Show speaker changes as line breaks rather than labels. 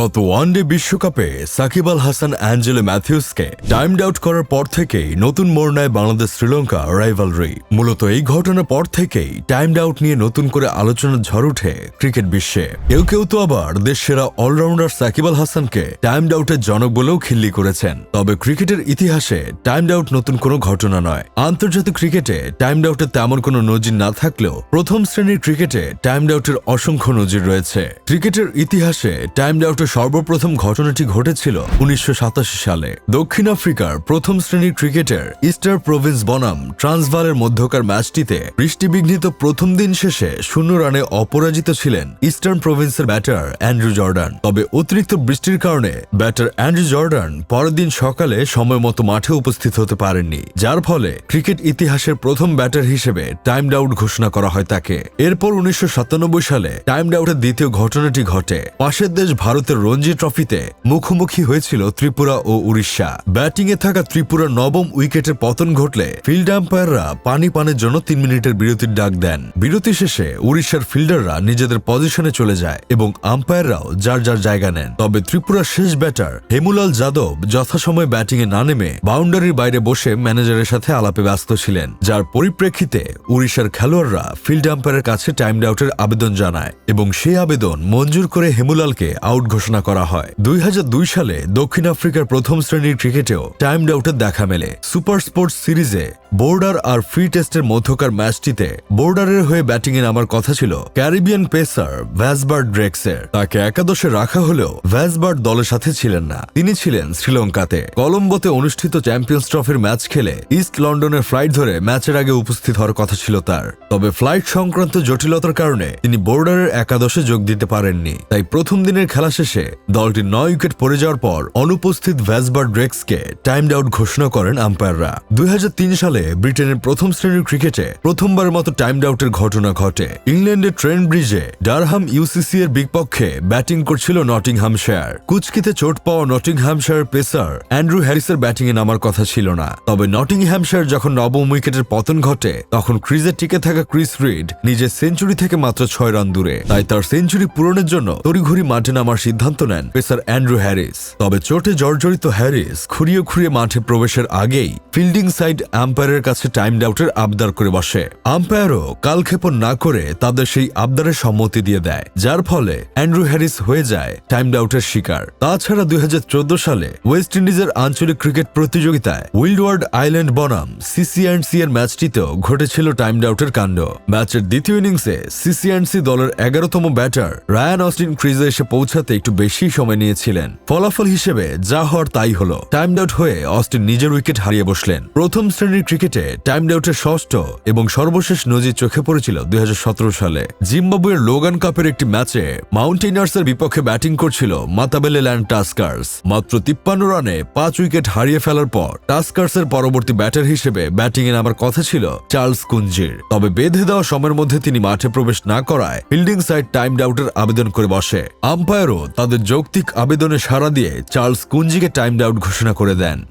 গত ওয়ানডে বিশ্বকাপে সাকিব আল হাসান, অ্যাঞ্জেলো ম্যাথিউসকে টাইমড আউট করার পর থেকেই নতুন মোড় বাংলাদেশ শ্রীলঙ্কা রাইভালরি মূলত এই ঘটনার পর থেকেই টাইমড আউট নিয়ে নতুন করে আলোচনা ঝড় উঠে ক্রিকেট বিশ্বে। কেউ কেউ তো আবার দেশ সেরা অলরাউন্ডার সাকিব আল হাসানকে টাইমড আউটের জনক বলেও খিল্লি করেছেন। তবে ক্রিকেটের ইতিহাসে টাইমড আউট নতুন কোনো ঘটনা নয়। আন্তর্জাতিক ক্রিকেটে টাইমড আউটের তেমন কোনো নজির না থাকলেও প্রথম শ্রেণির ক্রিকেটে টাইমড আউটের অসংখ্য নজির রয়েছে। ক্রিকেটের ইতিহাসে টাইমড আউটের সর্বপ্রথম ঘটনাটি ঘটেছিল উনিশশো সালে। দক্ষিণ আফ্রিকার প্রথম শ্রেণির ক্রিকেটের ইস্টার প্রভিন্স বনাম ট্রান্সভালের মধ্যকার ম্যাচটিতে বৃষ্টিবিঘ্নিত প্রথম দিন শেষে শূন্য রানে অপরাজিত ছিলেন ইস্টার্ন প্রভিন্সের ব্যাটার অ্যান্ড্রু জর্ডান। তবে অতিরিক্ত বৃষ্টির কারণে ব্যাটার অ্যান্ড্রু জর্ডান পরের দিন সকালে সময় মতো মাঠে উপস্থিত হতে পারেননি, যার ফলে ক্রিকেট ইতিহাসের প্রথম ব্যাটার হিসেবে টাইমড আউট ঘোষণা করা হয় তাকে। এরপর উনিশশো সাতানব্বই সালে টাইমড আউটের দ্বিতীয় ঘটনাটি ঘটে। পাশের দেশ ভারতের রঞ্জি ট্রফিতে মুখোমুখি হয়েছিল ত্রিপুরা ও উড়িষ্যা। ব্যাটিংয়ে থাকা ত্রিপুরার নবম উইকেটের পতন ঘটলে ফিল্ড আম্পায়াররা পানি পানের জন্য তিন মিনিটের বিরতির ডাক দেন। বিরতি শেষে উড়িষ্যার ফিল্ডাররা নিজেদের পজিশনে চলে যায় এবং আম্পায়াররাও যার যার জায়গা নেন। তবে ত্রিপুরার শেষ ব্যাটার হেমুলাল যাদব যথাসময়ে ব্যাটিংয়ে না নেমে বাউন্ডারির বাইরে বসে ম্যানেজারের সাথে আলাপে ব্যস্ত ছিলেন, যার পরিপ্রেক্ষিতে উড়িষ্যার খেলোয়াড়রা ফিল্ড আম্পায়ারের কাছে টাইম আউটের আবেদন জানায় এবং সেই আবেদন মঞ্জুর করে হেমুলালকে আউট ঘোষণা করা হয়। দুই হাজার দুই সালে দক্ষিণ আফ্রিকার প্রথম শ্রেণির ক্রিকেটেও টাইম ডাউটের দেখা মেলে। সুপার স্পোর্টস সিরিজে বোর্ডার আর ফ্রি টেস্টের মধ্যকার ম্যাচটিতে বোর্ডারের হয়ে ব্যাটিংয়ে নামার কথা ছিল ক্যারিবিয়ান পেসার ভ্যাসবার্ড ড্রেক্সের। তাকে একাদশে রাখা হলেও ভ্যাসবার্ড দলের সাথে ছিলেন না। তিনি ছিলেন শ্রীলঙ্কাতে। কলম্বোতে অনুষ্ঠিত চ্যাম্পিয়ন্স ট্রফির ম্যাচ খেলে ইস্ট লন্ডনের ফ্লাইট ধরে ম্যাচের আগে উপস্থিত হওয়ার কথা ছিল তার। তবে ফ্লাইট সংক্রান্ত জটিলতার কারণে তিনি বোর্ডারের একাদশে যোগ দিতে পারেননি। তাই প্রথম দিনের খেলা শেষে দলটি নয় উইকেট পড়ে যাওয়ার পর অনুপস্থিত ভ্যাসবার্ড ড্রেক্সকে টাইমড আউট ঘোষণা করেন আম্পায়াররা। দুই হাজার তিন সালে ব্রিটেনের প্রথম শ্রেণির ক্রিকেটে প্রথমবারের মতো টাইমড আউটের ঘটনা ঘটে। ইংল্যান্ডের ট্রেন ব্রিজে ডারহাম ইউসিসি এর বিপক্ষে ব্যাটিং করছিল নটিংহামশায়ার। কুচকিতে চোট পাওয়া নটিংহামশায়ার পেসার অ্যান্ড্রু হ্যারিসের ব্যাটিং এ নামার কথা ছিল না। তবে নটিংহ্যামশায়ার যখন নবম উইকেটের পতন ঘটে, তখন ক্রিজে টিকে থাকা ক্রিস রিড নিজের সেঞ্চুরি থেকে মাত্র ছয় রান দূরে। তাই তার সেঞ্চুরি পূরণের জন্য তড়িঘড়ি মাঠে নামার সিদ্ধান্ত নেন পেসার অ্যান্ড্রু হ্যারিস। তবে চোটে জর্জরিত হ্যারিস খুঁড়িয়ে খুঁড়িয়ে মাঠে প্রবেশের আগেই ফিল্ডিং সাইড আম্পায়ারের কাছে টাইম ডাউটের আবদার করে বসে। আম্পায়ারও কালক্ষেপণ না করে তাদের সেই আবদারের সম্মতি দিয়ে দেয়, যার ফলে অ্যান্ড্রু হ্যারিস হয়ে যায় টাইম আউটের শিকার। তাছাড়া দুই হাজার চোদ্দ সালে ওয়েস্ট ইন্ডিজের আঞ্চলিক ক্রিকেট প্রতিযোগিতায় উইল্ডওয়ার্ড আইল্যান্ড বনাম সিসিএনসি এর ম্যাচটিতেও ঘটেছিল টাইম আউটের কাণ্ড। ম্যাচের দ্বিতীয় ইনিংসে সিসিএনসি দলের এগারোতম ব্যাটার রায়ান অস্টিন ক্রিজে এসে পৌঁছাতে একটু বেশি সময় নিয়েছিলেন। ফলাফল হিসেবে যা হওয়ার তাই হলো। টাইম ডাউট হয়ে অস্টিন নিজের উইকেট হারিয়ে বসলেন। প্রথম শ্রেণির ক্রিকেটে টাইম আউটের ষষ্ঠ এবং সর্বশেষ নজির চোখে পড়েছিল দুই হাজার সতেরো সালে। জিম্বাবুয়ের লোগান কাপের একটি ম্যাচে মাউন্টেনার্সের বিপক্ষে ব্যাটিং করছিল মাতাবেলে ল্যান্ড টাস্কার্স। মাত্র তিপ্পান্ন রানে পাঁচ উইকেট হারিয়ে ফেলার পর টাস্কার্সের পরবর্তী ব্যাটার হিসেবে ব্যাটিং এ নামার কথা ছিল চার্লস কুঞ্জির। তবে বেঁধে দেওয়া সময়ের মধ্যে তিনি মাঠে প্রবেশ না করায় ফিল্ডিং সাইড টাইম আউটের আবেদন করে বসে। আম্পায়ারও তাদের যৌক্তিক আবেদনে সাড়া দিয়ে চার্লস কুঞ্জিকে টাইম ডাউট ঘোষণা করে দেন।